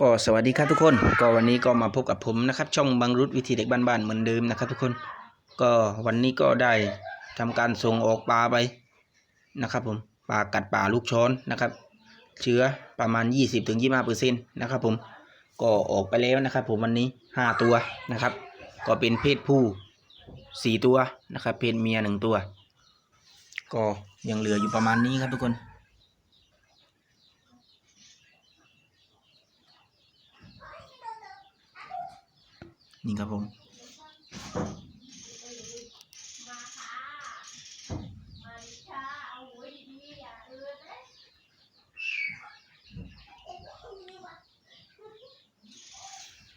ก็สวัสดีครับทุกคน ก็วันนี้ก็มาพบกับผมนะครับ ช่องบังรุษวิธีเด็กบ้านๆเหมือนเดิมนะครับ ทุกคน ก็วันนี้ก็ได้ทำการส่งออกปลาไปนะครับ ผมปลากัดป่าลูกช้อนนะครับ เชื้อประมาณ 20-25เปอร์เซ็นต์นะครับ ผมก็ออกไปแล้วนะครับ ผมวันนี้ 5 ตัวนะครับ ก็เป็นเพศผู้ 4 ตัวนะครับ เพศเมียหนึ่งตัว ก็ยังเหลืออยู่ประมาณนี้ครับทุกคน นี่ครับผม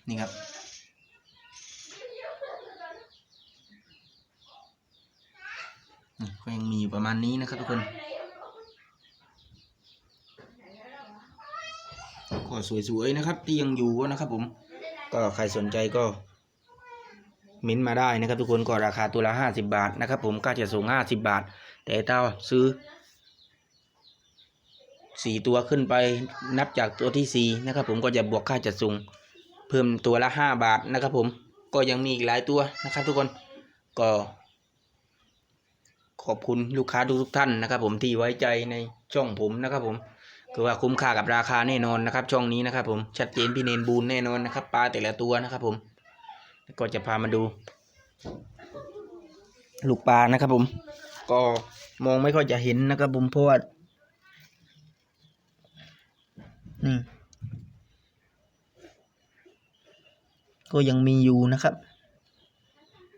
นี่ครับ ก็ยังมีอยู่ประมาณนี้นะครับทุกคนก็สวยๆนะครับ ที่ยังอยู่นะครับผม ก็ใครสนใจก็ มิ้นมาได้นะครับ ทุกคนก็ราคาตัวละห้าสิบาทนะครับผมก็จะส่งห้าสิบาท แต่ถ้าซื้อสี่ตัวขึ้นไปนับจากตัวที่สี่นะครับผมก็จะบวกค่าจัดส่งเพิ่มตัวละห้าบาทนะครับผมก็ยังมีอีกหลายตัวนะครับ ทุกคนก็ ขอบคุณลูกค้าทุกๆท่านนะครับ ผมที่ไว้ใจในช่องผมนะครับผมคือว่าคุ้มค่ากับราคาแน่นอนนะครับ ช่องนี้นะครับผมชัดเจนพี่เนนบูนแน่นอนนะครับปลาแต่ละตัวนะครับผม ก็จะพามาดู ลูกปลานะครับผม ก็มองไม่ค่อยจะเห็นนะครับผมเพราะว่านี่ก็ยังมีอยู่นะครับ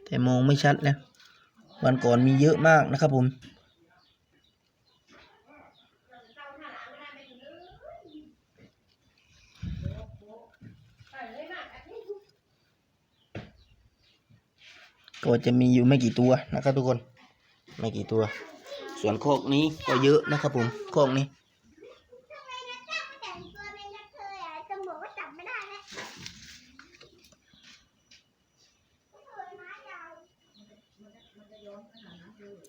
แต่มองไม่ชัดแล้ววันก่อนมีเยอะมากนะครับผม ก็จะมีอยู่ไม่กี่ตัวนะครับทุกคน ไม่กี่ตัว ส่วนโคกนี้ก็เยอะนะครับผมโคกนี้แต่งตัวเป็นกระเทยอะจะบอกว่าจับไม่ได้แล้วกระเทยไม้ยาว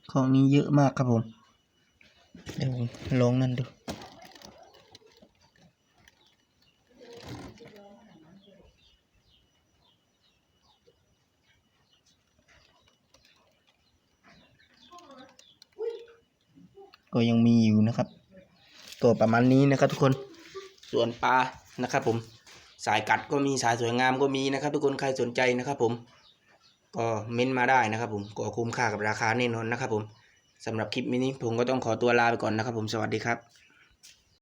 โคกนี้เยอะมากครับผม เดี๋ยวผมลองนั่นดู ก็ยังมีอยู่นะครับก็ประมาณนี้นะครับทุกคนส่วนปลานะครับผมสายกัดก็มีสายสวยงามก็มีนะครับ ทุกคนใครสนใจนะครับ ผม ก็เม้นมาได้นะครับ ผมก็คุ้มค่ากับราคาแน่นอนนะครับ ผมสำหรับคลิปนี้ผมก็ต้องขอตัวลาไปก่อนนะครับ ผมสวัสดีครับ